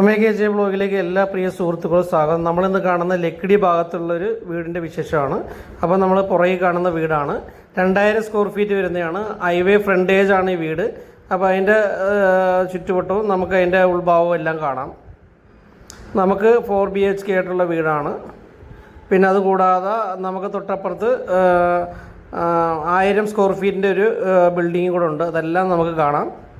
Omega J ബ്ലോഗിലേക്ക് എല്ലാ പ്രിയ സുഹൃത്തുക്കളും സ്വാഗതം. നമ്മളിന്ന് കാണുന്ന ലക്കിടി ഭാഗത്തുള്ളൊരു വീടിന്റെ വിശേഷമാണ്. അപ്പോൾ നമ്മൾ പുറകെ കാണുന്ന വീടാണ്. രണ്ടായിരം സ്ക്വയർ ഫീറ്റ് വരുന്നതാണ്. ഹൈവേ ഫ്രണ്ടേജ് ആണ് ഈ വീട്. അപ്പോൾ അതിന്റെ ചുറ്റുവട്ടവും നമുക്ക് അതിന്റെ ഉൾഭാവവും എല്ലാം കാണാം. നമുക്ക് ഫോർ ബി എച്ച് കെ ആയിട്ടുള്ള വീടാണ്. പിന്നെ അതുകൂടാതെ നമുക്ക് തൊട്ടപ്പുറത്ത് ആയിരം സ്ക്വയർ ഫീറ്റിന്റെ ഒരു ബിൽഡിംഗ് കൂടെ ഉണ്ട്. അതെല്ലാം നമുക്ക് കാണാം.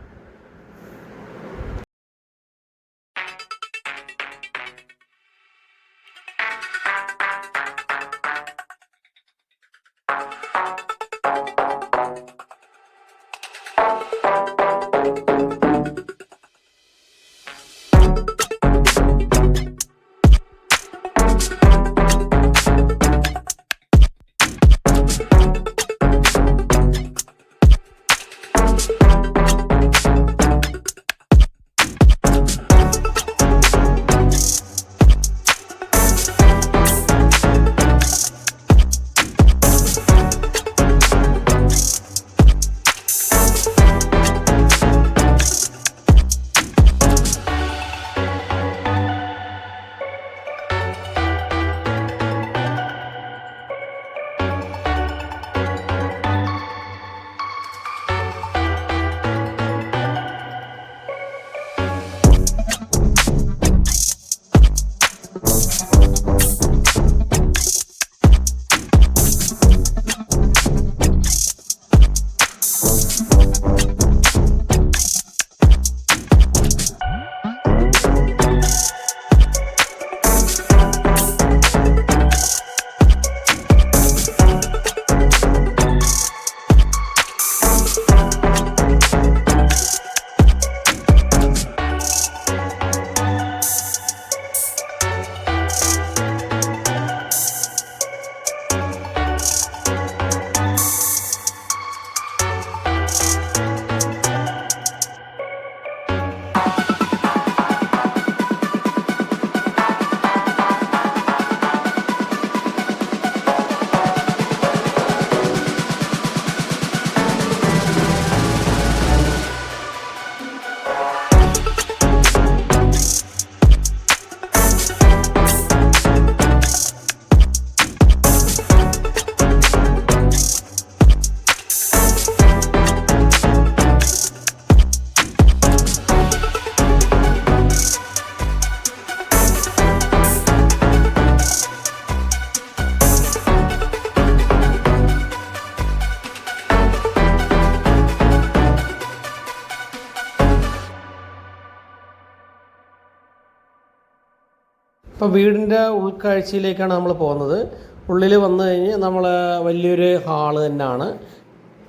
ഇപ്പോൾ വീടിന്റെ ഉൾക്കാഴ്ചയിലേക്കാണ് നമ്മൾ പോകുന്നത്. ഉള്ളിൽ വന്നു കഴിഞ്ഞ് നമ്മൾ വലിയൊരു ഹാൾ തന്നെയാണ്.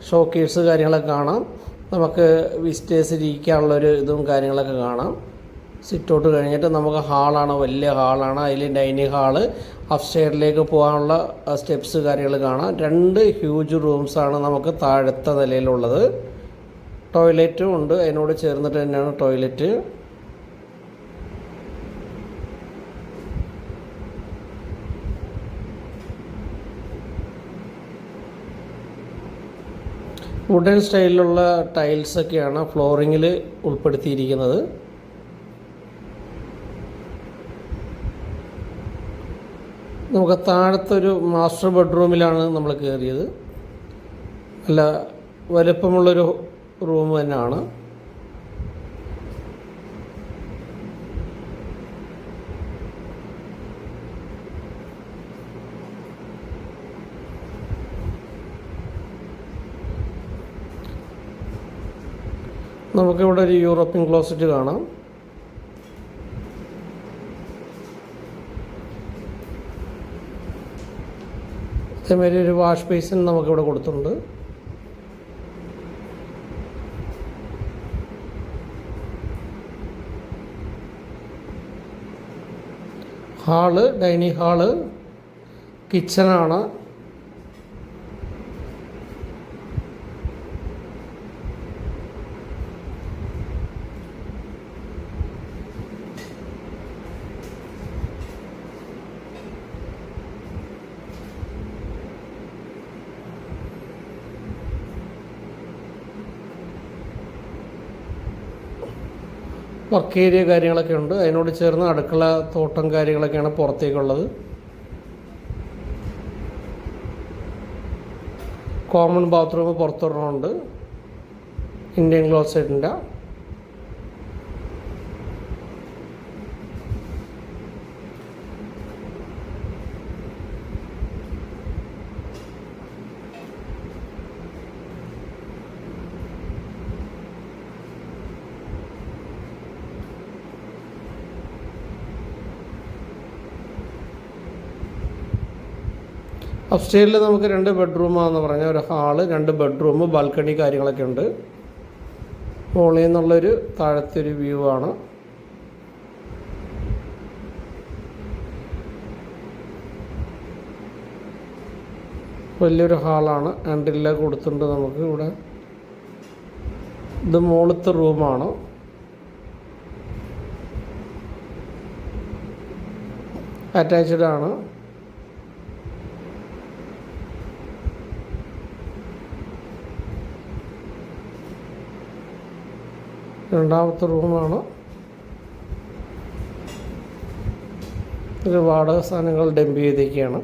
ഷോക്കേഴ്സ് കാര്യങ്ങളൊക്കെ കാണാം. നമുക്ക് വിസിറ്റേഴ്സ് ഇരിക്കാനുള്ളൊരു ഇതും കാര്യങ്ങളൊക്കെ കാണാം. സിറ്റൗട്ട് കഴിഞ്ഞിട്ട് നമുക്ക് ഹാളാണ് വലിയ ഹാളാണ്. അതിൽ ഡൈനിങ് ഹാൾ അപ്സ്റ്റെയറിലേക്ക് പോകാനുള്ള സ്റ്റെപ്സ് കാര്യങ്ങൾ കാണാം. രണ്ട് ഹ്യൂജ് റൂംസാണ് നമുക്ക് താഴത്തെ നിലയിലുള്ളത്. ടോയ്ലറ്റും ഉണ്ട്. അതിനോട് ചേർന്നിട്ട് തന്നെയാണ് ടോയ്ലറ്റ്. വുഡൻ സ്റ്റൈലിലുള്ള ടൈൽസൊക്കെയാണ് ഫ്ലോറിങ്ങിൽ ഉൾപ്പെടുത്തിയിരിക്കുന്നത്. നമുക്ക് താഴത്തൊരു മാസ്റ്റർ ബെഡ്റൂമിലാണ് നമ്മൾ കയറിയത് നല്ല വലുപ്പമുള്ളൊരു റൂം തന്നെയാണ്. നമുക്കിവിടെ ഒരു യൂറോപ്യൻ ക്ലോസറ്റ് കാണാം. അതേമാതിരി ഒരു വാഷ് ബേസിൻ നമുക്കിവിടെ കൊടുത്തിട്ടുണ്ട്. ഹാൾ ഡൈനിങ് ഹാൾ കിച്ചണാണ്. വർക്ക് ഏരിയ കാര്യങ്ങളൊക്കെ ഉണ്ട്. അതിനോട് ചേർന്ന് അടുക്കള തോട്ടം കാര്യങ്ങളൊക്കെയാണ് പുറത്തേക്കുള്ളത്. കോമൺ ബാത്റൂം പുറത്തൊരെണ്ണമുണ്ട് ഇന്ത്യൻ ക്ലോസറ്റിന്റെ. അപ്സ്റ്റേറിൽ നമുക്ക് രണ്ട് ബെഡ്റൂമാണെന്ന് പറഞ്ഞാൽ ഒരു ഹാൾ രണ്ട് ബെഡ്റൂം ബാൽക്കണി കാര്യങ്ങളൊക്കെ ഉണ്ട്. ഹോളിൽ നിന്നുള്ളൊരു താഴത്തെ ഒരു വ്യൂ ആണ്. വലിയൊരു ഹാളാണ്. ആൻഡില്ല കൊടുത്തിട്ടുണ്ട് നമുക്ക് ഇവിടെ. ഇത് മുകളത്തെ റൂമാണ് അറ്റാച്ച്ഡ് ആണ്. രണ്ടാമത്തെ റൂമാണ്. ഒരു വാടക സാധനങ്ങൾ ഡംപ് ചെയ്തേക്കാണ്.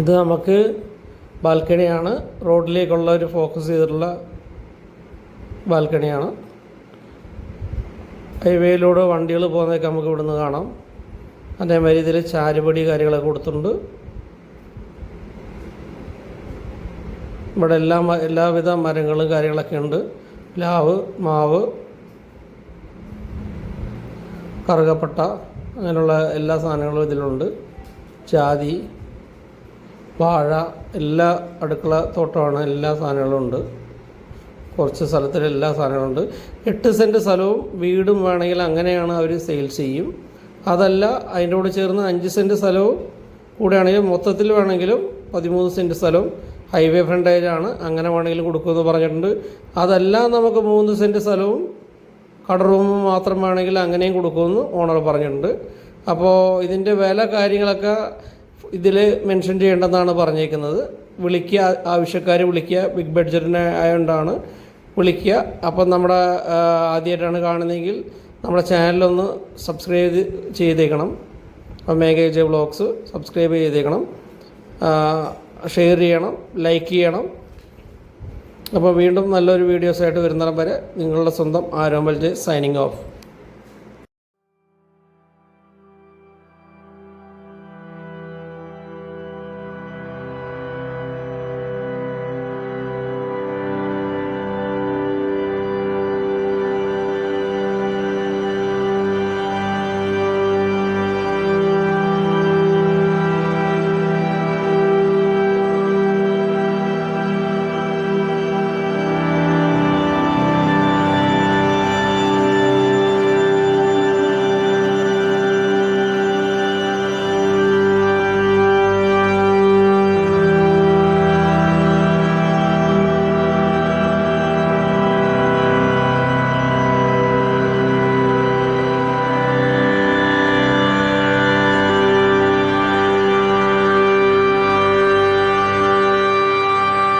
ഇത് നമുക്ക് ബാൽക്കണിയാണ്. റോഡിലേക്കുള്ള ഒരു ഫോക്കസ് ചെയ്തിട്ടുള്ള ബാൽക്കണിയാണ്. ഹൈവേയിലൂടെ വണ്ടികൾ പോകുന്നതൊക്കെ നമുക്ക് ഇവിടുന്ന് കാണാം. അതേമാതിരി ഇതിൽ ചാരുപടി കാര്യങ്ങളൊക്കെ കൊടുത്തിട്ടുണ്ട്. ഇവിടെ എല്ലാ എല്ലാവിധ മരങ്ങളും കാര്യങ്ങളൊക്കെ ഉണ്ട്. പ്ലാവ് മാവ് കറുകപ്പട്ട അങ്ങനെയുള്ള എല്ലാ സാധനങ്ങളും ഇതിലുണ്ട്. ജാതി വാഴ എല്ലാ അടുക്കള തോട്ടമാണ് എല്ലാ സാധനങ്ങളും ഉണ്ട്. കുറച്ച് സ്ഥലത്തിൽ എല്ലാ സാധനങ്ങളും ഉണ്ട്. എട്ട് സെന്റ് സ്ഥലവും വീടും വേണമെങ്കിൽ അങ്ങനെയാണ് അവർ സെയിൽ ചെയ്യും. അതല്ല അതിന്റെ കൂടെ ചേർന്ന് അഞ്ച് സെന്റ് സ്ഥലവും കൂടെയാണെങ്കിൽ മൊത്തത്തിൽ വേണമെങ്കിലും പതിമൂന്ന് സെന്റ് സ്ഥലവും ഹൈവേ ഫ്രണ്ടേജാണ് അങ്ങനെ വേണമെങ്കിലും കൊടുക്കുമെന്ന് പറഞ്ഞിട്ടുണ്ട്. അതല്ല നമുക്ക് മൂന്ന് സെന്റ് സ്ഥലവും കട റൂമും മാത്രം വേണമെങ്കിൽ അങ്ങനെയും കൊടുക്കുമെന്ന് ഓണർ പറഞ്ഞിട്ടുണ്ട്. അപ്പോൾ ഇതിന്റെ വില കാര്യങ്ങളൊക്കെ ഇതിൽ മെൻഷൻ ചെയ്യേണ്ടെന്നാണ് പറഞ്ഞേക്കുന്നത് വിളിക്കുക ആവശ്യക്കാർ വിളിക്കുക ബിഗ് ബഡ്ജറ്റിനെ ആയതുകൊണ്ടാണ് വിളിക്കുക. അപ്പം നമ്മുടെ ആദ്യമായിട്ടാണ് കാണുന്നതെങ്കിൽ നമ്മുടെ ചാനലൊന്ന് സബ്സ്ക്രൈബ് ചെയ്തേക്കണം. അപ്പം മേഘേജ് ബ്ലോഗ്സ് സബ്സ്ക്രൈബ് ചെയ്തേക്കണം. ഷെയർ ചെയ്യണം ലൈക്ക് ചെയ്യണം. അപ്പോൾ വീണ്ടും നല്ലൊരു വീഡിയോസായിട്ട് വരുന്നിടം വരെ നിങ്ങളുടെ സ്വന്തം ആരോമൽ ജെ സൈനിങ് ഓഫ്